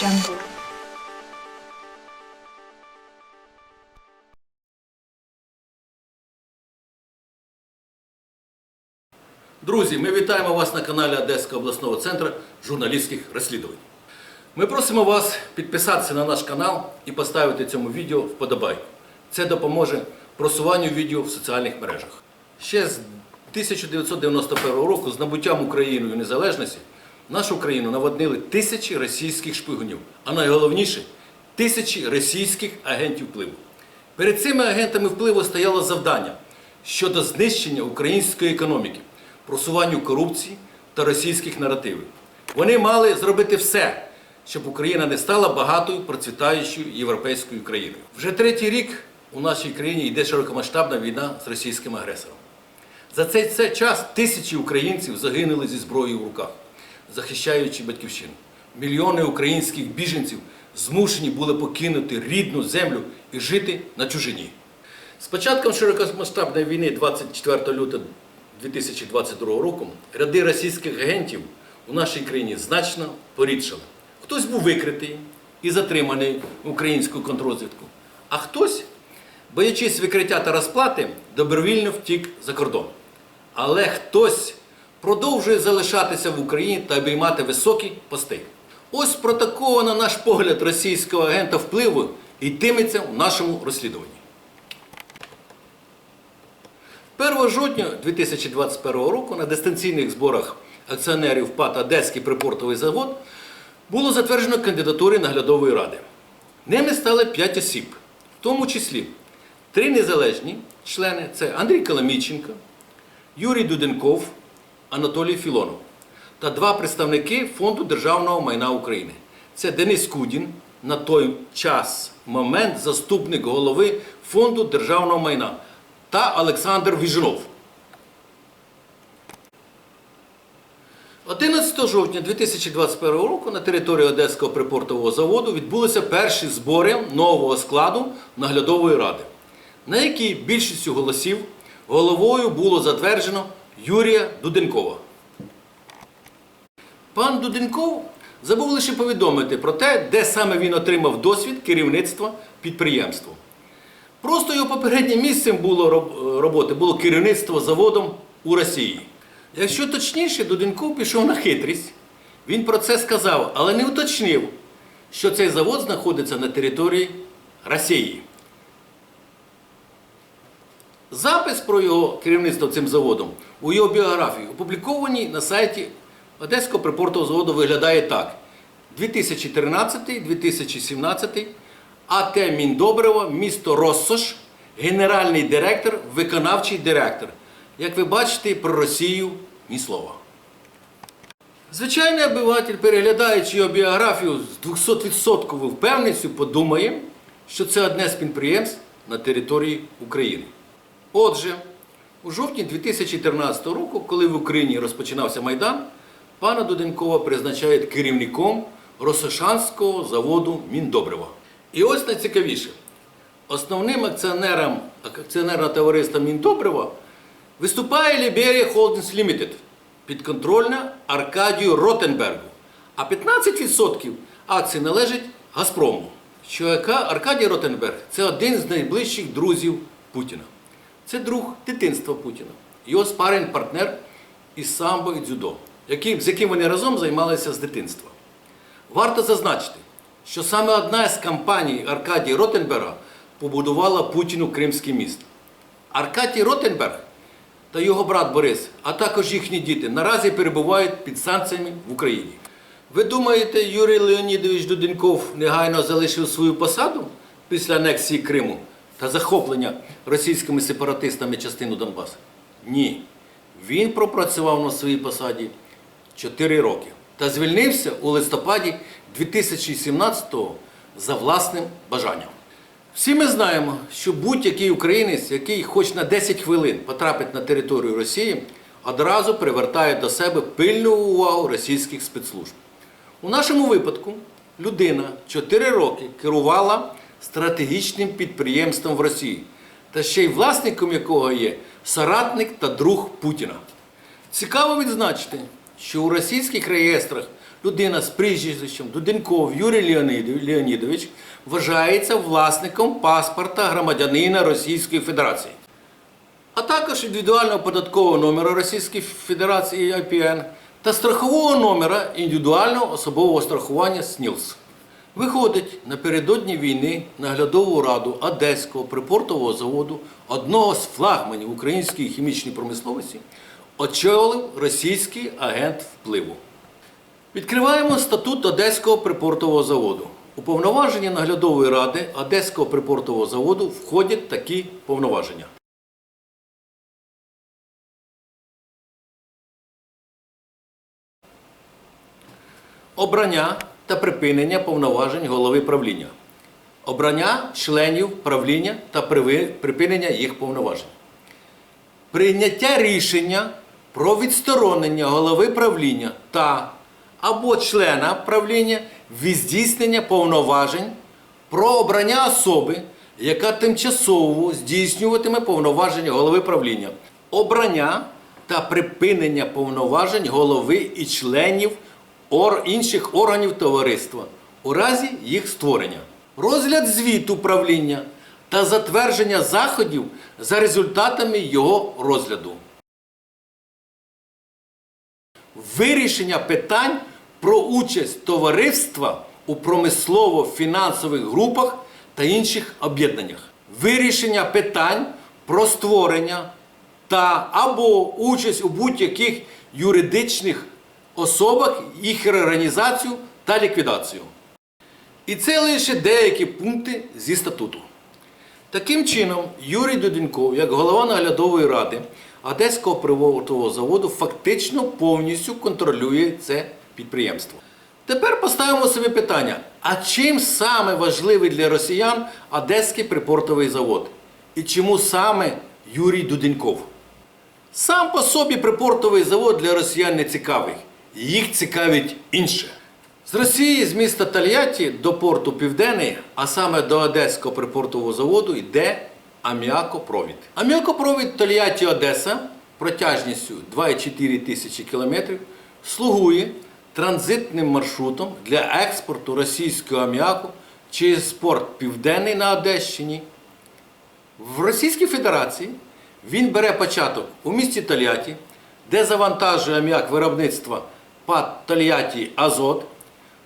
Jungle. Друзі, ми вітаємо вас на каналі Одеського обласного центру журналістських розслідувань. Ми просимо вас підписатися на наш канал і поставити цьому відео вподобайку. Це допоможе просуванню відео в соціальних мережах. Ще з 1991 року, з набуттям Україною незалежності, нашу країну наводнили тисячі російських шпигунів, а найголовніше тисячі російських агентів впливу. Перед цими агентами впливу стояло завдання щодо знищення української економіки, просуванню корупції та російських наративів. Вони мали зробити все, щоб Україна не стала багатою, процвітаючою європейською країною. Вже третій рік у нашій країні йде широкомасштабна війна з російським агресором. За цей, час тисячі українців загинули зі зброєю в руках, захищаючи батьківщину. Мільйони українських біженців змушені були покинути рідну землю і жити на чужині. З початком широкомасштабної війни 24 лютого 2022 року ряди російських агентів у нашій країні значно порідшали. Хтось був викритий і затриманий в українську контррозвідку, а хтось, боячись викриття та розплати, добровільно втік за кордон. Але хтось продовжує залишатися в Україні та обіймати високі пости. Ось про такого, на наш погляд, російського агента впливу йтиметься в нашому розслідуванні. 1 жовтня 2021 року на дистанційних зборах акціонерів ПАТ Одеський припортовий завод було затверджено кандидатури наглядової ради. Ними стали 5 осіб, в тому числі три незалежні члени це Андрій Коломійченко, Юрій Дуденков, Анатолій Філонов та два представники Фонду державного майна України. Це Денис Кудін, на той час момент заступник голови Фонду державного майна та Олександр Віжнов. 11 жовтня 2021 року на території Одеського припортового заводу відбулися перші збори нового складу наглядової ради, на якій більшістю голосів головою було затверджено Юрія Дуденкова. Пан Дуденков забув лише повідомити про те, де саме він отримав досвід керівництва підприємством. Просто його попереднім місцем було роботи було керівництво заводом у Росії. Якщо точніше, Дуденков пішов на хитрість. Він про це сказав, але не уточнив, що цей завод знаходиться на території Росії. Запис про його керівництво цим заводом у його біографії опублікованій на сайті Одеського припортового заводу виглядає так: 2013-2017 АТ Міндобриво, місто Россош, генеральний директор, виконавчий директор. Як ви бачите, про Росію ні слова. Звичайний обиватель, переглядаючи його біографію з 200% впевненістю, подумає, що це одне з підприємств на території України. Отже, у жовтні 2013 року, коли в Україні розпочинався Майдан, пана Дуденкова призначають керівником Росошанського заводу Міндобрива. І ось найцікавіше. Основним акціонером акціонерного товариства Міндобрива виступає Liberia Holdings Limited, підконтрольна Аркадію Ротенбергу. А 15% акцій належить Газпрому. Що яка Аркадій Ротенберг це один з найближчих друзів Путіна. Це друг дитинства Путіна. Його спарень партнер із самбо і дзюдо, яким, з яким вони разом займалися з дитинства. Варто зазначити, що саме одна з компаній Аркадія Ротенберга побудувала Путіну Кримський міст. Аркадій Ротенберг та його брат Борис, а також їхні діти, наразі перебувають під санкціями в Україні. Ви думаєте, Юрій Леонідович Дуденков негайно залишив свою посаду після анексії Криму та захоплення російськими сепаратистами частину Донбасу? Ні. Він пропрацював на своїй посаді 4 роки та звільнився у листопаді 2017-го за власним бажанням. Всі ми знаємо, що будь-який українець, який хоч на 10 хвилин потрапить на територію Росії, одразу привертає до себе пильну увагу російських спецслужб. У нашому випадку людина 4 роки керувала стратегічним підприємством в Росії, та ще й власником якого є соратник та друг Путіна. Цікаво відзначити, що у російських реєстрах людина з прізвищем Дуденков Юрій Леонідович вважається власником паспорта громадянина Російської Федерації, а також індивідуального податкового номера Російської Федерації IPN та страхового номера індивідуального особового страхування СНІЛС. Виходить, напередодні війни наглядову раду Одеського припортового заводу, одного з флагманів української хімічної промисловості, очолив російський агент впливу. Відкриваємо статут Одеського припортового заводу. У повноваження наглядової ради Одеського припортового заводу входять такі повноваження. Обрання та припинення повноважень голови правління. Обрання членів правління та припинення їх повноважень. Прийняття рішення про відсторонення голови правління та або члена правління від здійснення повноважень про обрання особи, яка тимчасово здійснюватиме повноваження голови правління, обрання та припинення повноважень голови і членів ор- інших органів товариства у разі їх створення, розгляд звіту правління та затвердження заходів за результатами його розгляду. Вирішення питань про участь товариства у промислово-фінансових групах та інших об'єднаннях. Вирішення питань про створення та або участь у будь-яких юридичних особах, їх реорганізацію та ліквідацію. І це лише деякі пункти зі статуту. Таким чином, Юрій Дуденков, як голова наглядової ради Одеського приводового заводу, фактично повністю контролює це підприємство. Тепер поставимо собі питання: а чим саме важливий для росіян Одеський припортовий завод? І чому саме Юрій Дуденков? Сам по собі припортовий завод для росіян не цікавий. Їх цікавить інше. З Росії, з міста Тольятті до порту Південний, а саме до Одеського припортового заводу, йде аміакопровід. Аміакопровід Тольятті Одеса протяжністю 2,4 тисячі кілометрів слугує транзитним маршрутом для експорту російського аміаку через порт Південний на Одещині в Російській Федерації він бере початок у місті Тольятті, де завантажує аміак виробництва ПАД Тольятті Азот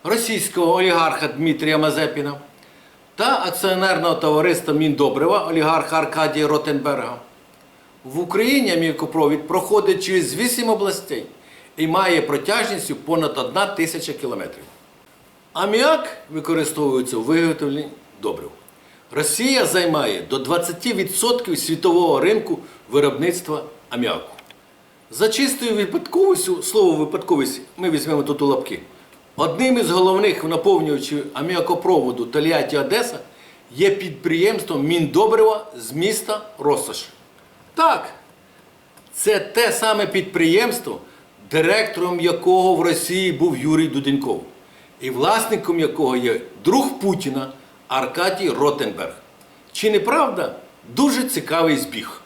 російського олігарха Дмитрія Мазепіна та акціонерного товариства Міндобрива олігарха Аркадія Ротенберга. В Україні аміакопровід проходить через 8 областей і має протяжністю понад 1 тисяча кілометрів. Аміак використовується у виготовленні добрив. Росія займає до 20% світового ринку виробництва аміаку. За чистою випадковістю, слово випадковість ми візьмемо тут у лапки. Одним із головних наповнювачів аміакопроводу Тольятті Одеса є підприємство Міндобрива з міста Росош. Так, це те саме підприємство, директором якого в Росії був Юрій Дуденков, і власником якого є друг Путіна Аркадій Ротенберг. Чи не правда? Дуже цікавий збіг.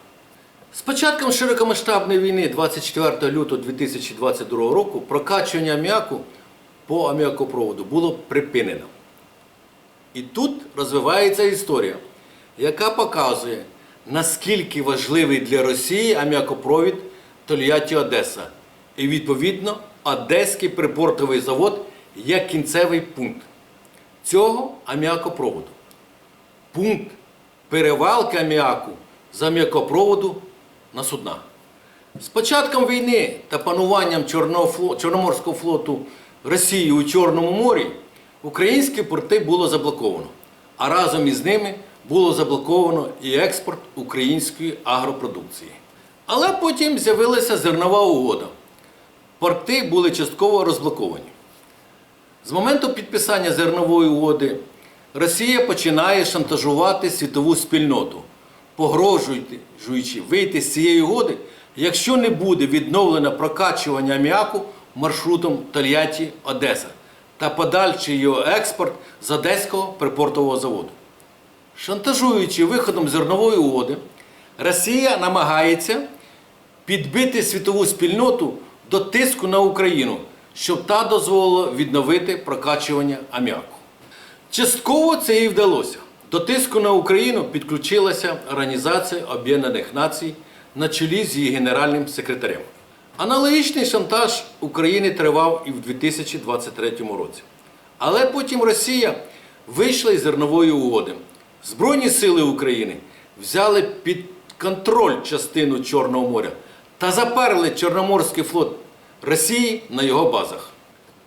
З початком широкомасштабної війни 24 лютого 2022 року прокачування аміаку по аміакопроводу було припинено. І тут розвивається історія, яка показує, наскільки важливий для Росії аміакопровід Тольятті Одеса. І відповідно Одеський припортовий завод як кінцевий пункт цього аміакопроводу. Пункт перевалки аміаку з аміакопроводу на судна. З початком війни та пануванням Чорноморського флоту Росії у Чорному морі українські порти було заблоковано, а разом із ними було заблоковано і експорт української агропродукції. Але потім з'явилася зернова угода. Порти були частково розблоковані. З моменту підписання зернової угоди Росія починає шантажувати світову спільноту, погрожуючи вийти з цієї угоди, якщо не буде відновлено прокачування аміаку маршрутом Тольятті Одеса та подальший його експорт з Одеського припортового заводу. Шантажуючи виходом зернової угоди, Росія намагається підбити світову спільноту до тиску на Україну, щоб та дозволила відновити прокачування аміаку. Частково це і вдалося. До тиску на Україну підключилася Організація Об'єднаних Націй на чолі з її генеральним секретарем. Аналогічний шантаж України тривав і в 2023 році. Але потім Росія вийшла із зернової угоди. Збройні сили України взяли під контроль частину Чорного моря та заперли Чорноморський флот Росії на його базах.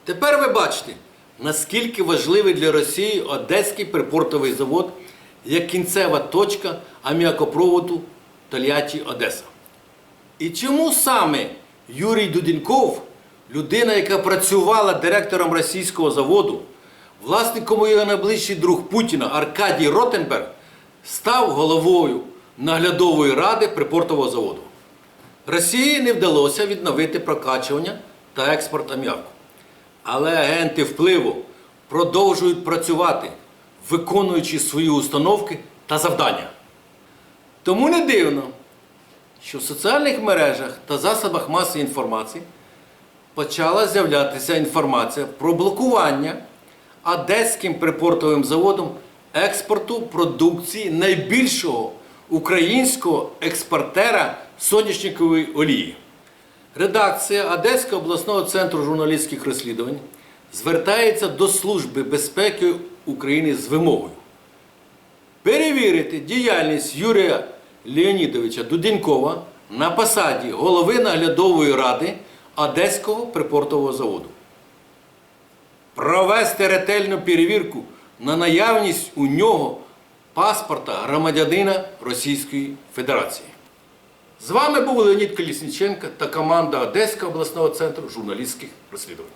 Тепер ви бачите, наскільки важливий для Росії Одеський припортовий завод як кінцева точка аміакопроводу Тольятті Одеса. І чому саме Юрій Дудінков, людина, яка працювала директором російського заводу, власником його найближчий друг Путіна Аркадій Ротенберг, став головою наглядової ради припортового заводу? Росії не вдалося відновити прокачування та експорт аміаку. Але агенти впливу продовжують працювати, виконуючи свої установки та завдання. Тому не дивно, що в соціальних мережах та засобах масової інформації почала з'являтися інформація про блокування Одеським припортовим заводом експорту продукції найбільшого українського експортера соняшникової олії. Редакція Одеського обласного центру журналістських розслідувань звертається до Служби безпеки України з вимогою перевірити діяльність Юрія Леонідовича Дудінкова на посаді голови наглядової ради Одеського припортового заводу. Провести ретельну перевірку на наявність у нього паспорта громадянина Російської Федерації. З вами був Леонід Колісніченко та команда Одеського обласного центру журналістських розслідувань.